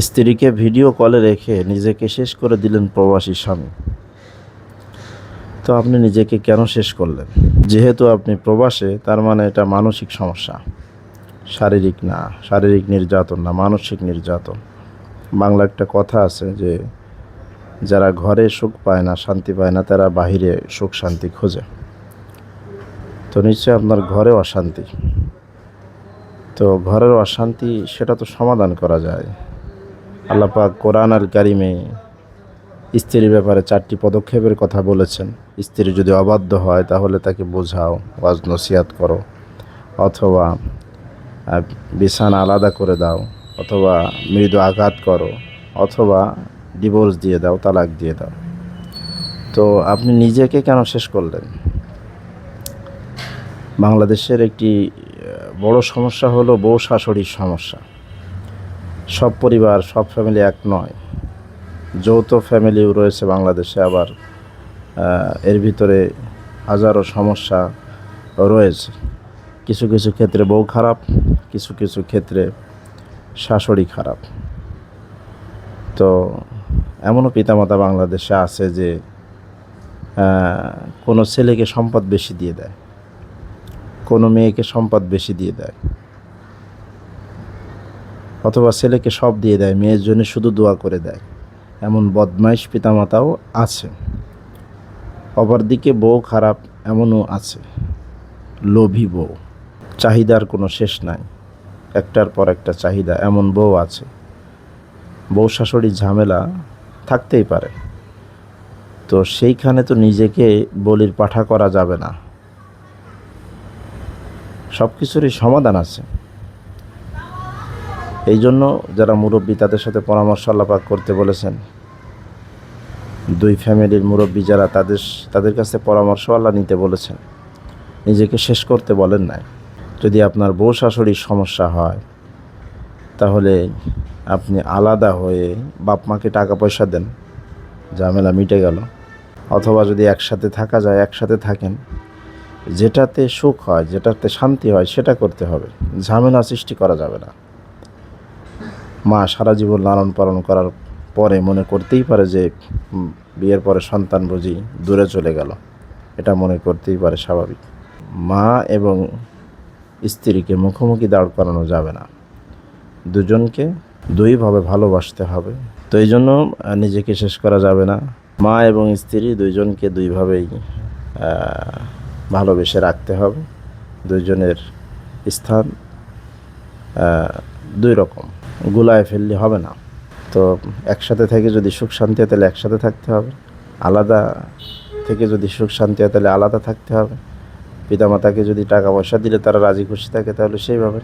স্ত্রীকে ভিডিও কলে রেখে নিজেকে শেষ করে দিলেন প্রবাসী স্বামী। তো আপনি নিজেকে কেন শেষ করলেন? যেহেতু আপনি প্রবাসে, তার মানে এটা মানসিক সমস্যা। শারীরিক না, শারীরিক নির্যাতন না, মানসিক নির্যাতন। বাংলা একটা কথা আছে যে, যারা ঘরে সুখ পায় না, শান্তি পায় না, তারা বাহিরে সুখ শান্তি খোঁজে। তো নিশ্চয়ই আপনার ঘরে অশান্তি। তো ঘরের অশান্তি, সেটা তো সমাধান করা যায়। আল্লাপাক কোরআন আল কারিমে স্ত্রীর ব্যাপারে চারটি পদক্ষেপের কথা বলেছেন। স্ত্রী যদি অবাধ্য হয়, তাহলে তাকে বোঝাও, ওয়াজ নসিহাত করো। অথবা বিছানা আলাদা করে দাও, অথবা মৃদু আঘাত করো, অথবা ডিভোর্স দিয়ে দাও, তালাক দিয়ে দাও। তো আপনি নিজেকে কেন শেষ করলেন? বাংলাদেশের একটি বড় সমস্যা হলো বউ শাশুড়ির সমস্যা। সব পরিবার, সব ফ্যামিলি এক নয়। যৌথ ফ্যামিলিও রয়েছে বাংলাদেশে আবার এর ভিতরে হাজারো সমস্যা রয়েছে। কিছু কিছু ক্ষেত্রে বউ খারাপ, কিছু কিছু ক্ষেত্রে শাশুড়ি খারাপ। তো এমনও পিতামাতা বাংলাদেশে আছে যে কোনো ছেলেকে সম্পদ বেশি দিয়ে দেয়, কোনো মেয়েকে সম্পদ বেশি দিয়ে দেয়। অথবা ছেলেকে সব দিয়ে দেয়, মেয়ের জন্য শুধু দোয়া করে দেয়। এমন বদমাইশ পিতামাতাও আছে। অপরদিকে বউ খারাপ, এমনও আছে। লোভী বউ। চাহিদার কোনো শেষ নাই। একটার পর একটা চাহিদা, এমন বউ আছে। বউ শাশুড়ির ঝামেলা থাকতেই পারে। তো সেইখানে তো নিজেকে বলির পাঠা করা যাবে না। সব কিছুরই সমাধান আছে। এই জন্য যারা মুরব্বী তাদের সাথে পরামর্শ আল্লাপাক করতে বলেছেন। দুই ফ্যামিলির মুরব্বী যারা তাদের তাদের কাছে পরামর্শ আল্লাহ নিতে বলেছেন। নিজেকে শেষ করতে বলেন নাই। যদি আপনার বউ শাশুড়ির সমস্যা হয়, তাহলে আপনি আলাদা হয়ে বাপ মাকে টাকা পয়সা দেন। ঝামেলা মিটে গেল। অথবা যদি একসাথে থাকা যায়, একসাথে থাকেন, যেটাতে সুখ হয়, যেটাতে শান্তি হয়, সেটা করতে হবে। ঝামেলা সৃষ্টি করা যাবে না। মা সারা জীবন লালন পালন করার পরে মনে করতেই পারে যে বিয়ের পরে সন্তান বুঝি দূরে চলে গেল। এটা মনে করতেই পারে স্বাভাবিক। মা এবং স্ত্রীকে মুখোমুখি দাঁড় করানো যাবে না। দুজনকে দুইভাবে ভালোবাসতে হবে। তো এই জন্য নিজেকে শেষ করা যাবে না। মা এবং স্ত্রী দুইজনকে দুইভাবেই ভালোবেসে রাখতে হবে। দুইজনের স্থান দুই রকম। গুলায় ফেললে হবে না। তো একসাথে থেকে যদি সুখ শান্তি হয় তাহলে একসাথে থাকতে হবে। আলাদা থেকে যদি সুখ শান্তি হয় তাহলে আলাদা থাকতে হবে। পিতামাতাকে যদি টাকা পয়সা দিলে তারা রাজি খুশি থাকে তাহলে সেইভাবে,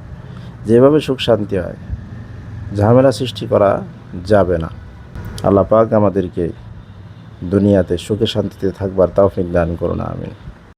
যেভাবে সুখ শান্তি হয়, ঝামেলা সৃষ্টি করা যাবে না। আল্লাহ পাক আমাদেরকে দুনিয়াতে সুখে শান্তিতে থাকবার তাও দান করুন, আমিন।